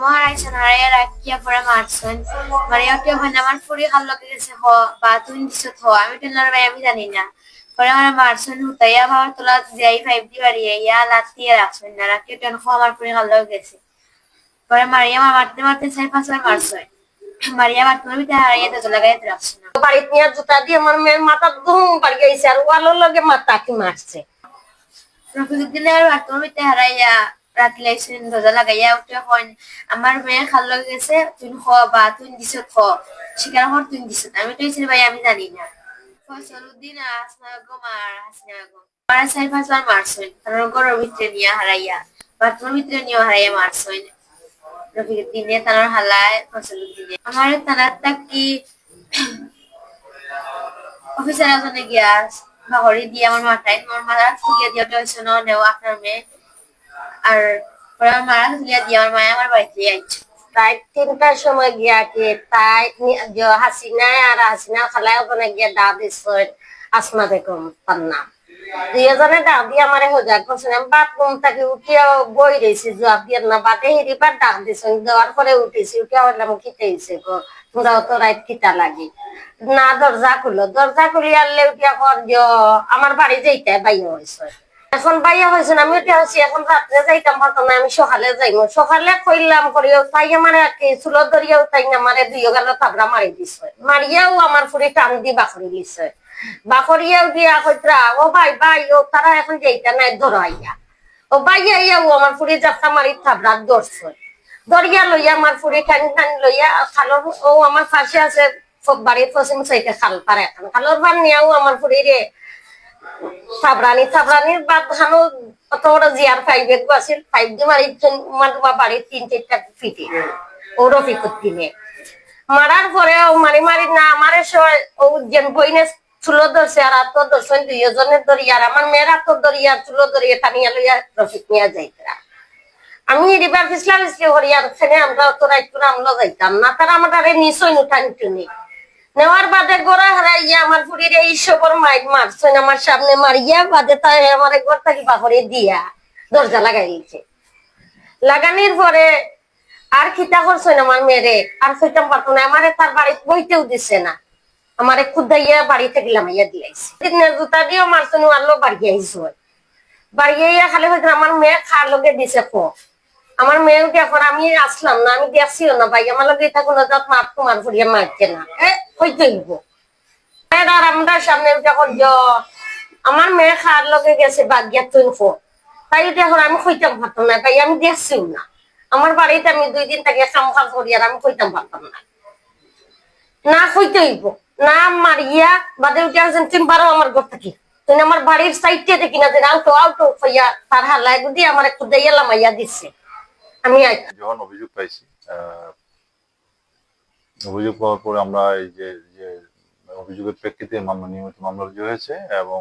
মহারাজ হারাইয়া রাখিয়া পরে মারছেন মারিয়া কেউ হয় না? আমার ফুরি খাল লগে গেছে হ বা তুই দিছত হ। আমি টেলার ভাই আমি জানি না। পরে আমার মারছেন হুতাইয়া ভাবার তোলা যাই ফাইভ দি বাড়িয়ে ইয়া লাতিয়ে রাখছেন না। রাখিয়া টেন হ আমার ফুরি খাল লগে গেছে। পরে মারিয়া আমার মারতে মারতে চার পাঁচবার মারছেন মারিয়া মারতে মারতে হারাইয়া তো লাগাইতে রাখছে না বাড়িতে নিয়ে জুতা দিয়ে আমার মেয়ের মাথা ধুম বাড়ি গেছে আর ওয়ালোর লগে মাথা কি মারছে রফিকুদ্দিনের মারতে মারতে হারাইয়া রাতি লাইছেন দরজা লাগাইয়া উঠে হন আমার মেয়ে খাল লগে গেছে তুই হ বা তুই দিছত হ। স্বীকার হর তুই দিছত। আমি তো ভাই, আমি জানি না। ফসলুদ্দিন আর হাসনা বেগম আর হাসিনা বেগম আমার চার পাঁচবার কারণ গরুর ভিতরে নিয়ে হারাইয়া, বাথরুমের ভিতরে নিয়ে হারাইয়া মারছেন রফিকুদ্দিনে তানোর হালায় ফসলুদ্দিনে আমার তানার কি অফিসার আসনে গিয়া বাহরি দিয়ে আমার মাথায় আমার মাথা ফুলিয়ে দিয়ে ওটা হয়েছে না আপনার মেয়ে। আর আমার মারা ফুলিয়া দিয়ে আমার মায়ে আমার বাড়িতে আইছে তাই তিনটার সময় গিয়া কি তাই হাসিনায় আর হাসিনা খালায় ওখানে গিয়া দা দিচ্ছেন আসমা বেগম তার দুইজনে ডাক দিয়ে আমারে হোজাক করছেন আমি বাথরুম থেকে উঠিয়া বই রয়েছি জবাব দিয়ে না বাদে হেরিবার ডাক দিছেন দেওয়ার পরে উঠেছি, উঠিয়া বললাম কিতে হয়েছে গো তোমরা অত রাত কিতা লাগি। না দরজা খুলো। দরজা খুলি আনলে উঠিয়া কর আমার বাড়ি যেইটা বাইয়া হয়েছে এখন বাইয়া হয়েছে আমি উঠে আসছি এখন রাত্রে যাইতাম হতো না, আমি সকালে যাইব সকালে কইলাম করিও তাই আমার কি চুলো দরিয়াও তাই আমারে দুই গেল তাবড়া মারি দিছে। মারিয়াও আমার ফুরি টান দি বাকরি দিছে। বাকরিয়াও দিয়া কইত্রা, ও ভাই ভাই, ও তারা এখন যেইটা নাই, ধরো আইয়া। ও বাইয়া ইয়াও আমার ফুরি যাত্রা মারি তাবড়া ধরছে। দরিয়া লইয়া আমার ফুরি টানি টানি লইয়া খালর, ও আমার পাশে আছে ফ- বাড়ির পশ্চিম সাইডে খাল পারে এখন। খালর বার নিয়াও আমার ফুরি রে থাবরানি থাবরানির বাদ হানো অত বড় জিয়ার ফাইভ এক আছিল ফাইভ দি মারি মারবা বাড়ি তিন, চারটা ফিটে। ও রফিকুর দিনে। মারার পরে ও মারি মারি না আমারে সবাই, ও যেন বইনে চুলো ধরছে আর আত্ম ধরছেন দুইজনের ধরি, আর আমার মেয়ের আত্ম ধরি, আর চুলো ধরিয়ে টানিয়া লইয়া রফিক নিয়ে যাইতরা আমি এবার ফিসলাম ইসলি হরি আর সেনে আমরা অত রাইত করে আমরা যাইতাম না, তারা আমার নিশ্চয় নুঠানি টুনি। নেওয়ার বাদে গোড়া হারাইয়া আমার ফুরির এই সবর মাইক মারছেন আমার সামনে মারিয়া বাদে তাই আমার ঘর থাকি বাহরে দিয়া দরজা লাগাই দিয়েছে লাগানির পরে আর খিতা করছেন আমার মেয়েরে, আর কইতাম পারতো না তার বইতেও দিছে না। আমারে খুদাইয়া বাড়িতে গেলাম ইয়া দিলাইছে। দিনের জুতা দিয়েও মারছেন আলো বাড়ি আইস বাড়ি খালি হয়তো আমার মেয়ে খার লগে দিছে কো আমার মেয়ে উঠে এখন আমি আসলাম না? আমি দেখছিও না ভাই। আমার লগে থাকুন যাত মার তোমার ভরিয়া মারছে না। এ হইতে হইব আর আমরা সামনে জ আমার মেয়ে খার লগে গেছে বাদ গিয়া তুই এখন আমি কইতাম পারতাম না ভাই, আমি দেখছিও না। আমার বাড়িতে আমি দুই দিন থেকে কাম কাজ করি আর আমি কইতাম পারতাম না। না কইতে হইব। না মারিয়া বাদে উঠে আসেন তুমি পারো আমার ঘর থাকি। তুই আমার বাড়ির সাইডে দেখি না, যে আউটো আউটো হইয়া তার হালাই দিয়ে আমার একটু দিয়ে লামাইয়া দিচ্ছে অভিযোগ পাওয়ার পরে আমরা এই যে অভিযোগের প্রেক্ষিতে মামলা, নিয়মিত মামলা রুজু হয়েছে এবং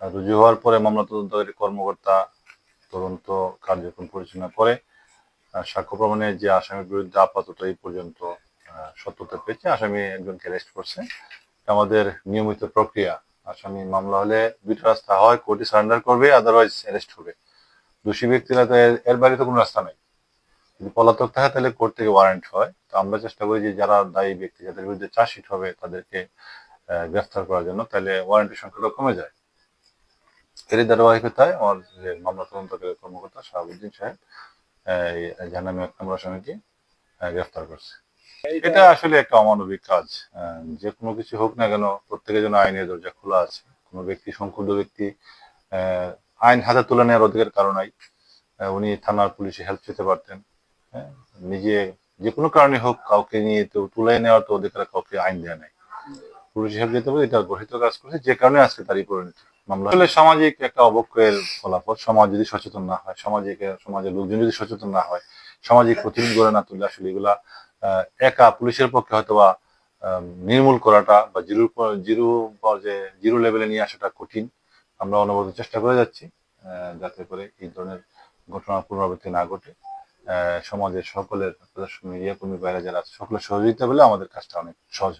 রুজু হওয়ার পরে মামলা তদন্তকারী কর্মকর্তা তদন্ত কার্যক্রম পরিচালনা করে সাক্ষ্য প্রমাণে যে আসামির বিরুদ্ধে আপাতত এই পর্যন্ত সত্যতা পেয়েছে। আসামি একজনকে অ্যারেস্ট করছে। আমাদের নিয়মিত প্রক্রিয়া, আসামি মামলা হলে দুইটা রাস্তা হয়, কোর্টে সারেন্ডার করবে আদারওয়াইজ অ্যারেস্ট হবে। দোষী ব্যক্তিরা তো এর- বাইরে তো কোনো রাস্তা নাই। যদি পলাতক থাকে তাহলে কোর্ট থেকে ওয়ারেন্ট হয়। তো আমরা চেষ্টা করি যে যারা দায়ী ব্যক্তি যাদের বিরুদ্ধে চার্জশিট হবে তাদেরকে গ্রেফতার করার জন্য তাহলে ওয়ারেন্টের সংখ্যাটা কমে যায়। এরই ধারাবাহিকতায় আমার যে মামলা তদন্তকারী কর্মকর্তা শাহাবুদ্দিন সাহেব এই জাহানামী এক আসামিকে গ্রেফতার করছে। এটা আসলে একটা অমানবিক কাজ। আহ, যে কোনো কিছু হোক না কেন প্রত্যেকের জন্য আইনের দরজা খোলা আছে। কোনো ব্যক্তি সংক্ষুব্ধ ব্যক্তি আহ, আইন হাতে তুলে নেওয়ার অধিকার কারণ নাই। উনি থানার পুলিশে হেল্প পেতে পারতেন। হ্যাঁ নিজে যে কোনো কারণে হোক কাউকে নিয়ে তো তুলে নেওয়ার তো অধিকার কাউকে আইন দেওয়া নাই। পুলিশ হেল্প যেতে পারে এটা গঠিত কাজ করেছে যে কারণে আজকে তারই পরিণতি। মামলা আসলে সামাজিক একটা অবক্ষয়ের ফলাফল সমাজ যদি সচেতন না হয় সামাজিক সমাজের লোকজন যদি সচেতন না হয় সামাজিক প্রতিরোধ গড়ে না তুলে আসলে এগুলা একা পুলিশের পক্ষে হয়তোবা আহ, নির্মূল করাটা বা জিরো জিরো পর্যায়ে জিরো লেভেলে নিয়ে আসাটা কঠিন। আমরা অনবরত চেষ্টা করে যাচ্ছি যাতে করে এই ধরনের ঘটনা পুনরাবৃত্তি না ঘটে। সমাজের সকলের মিডিয়া কর্মী বাইরে যারা সকলের সহযোগিতা পেলে আমাদের কাজটা অনেক সহজ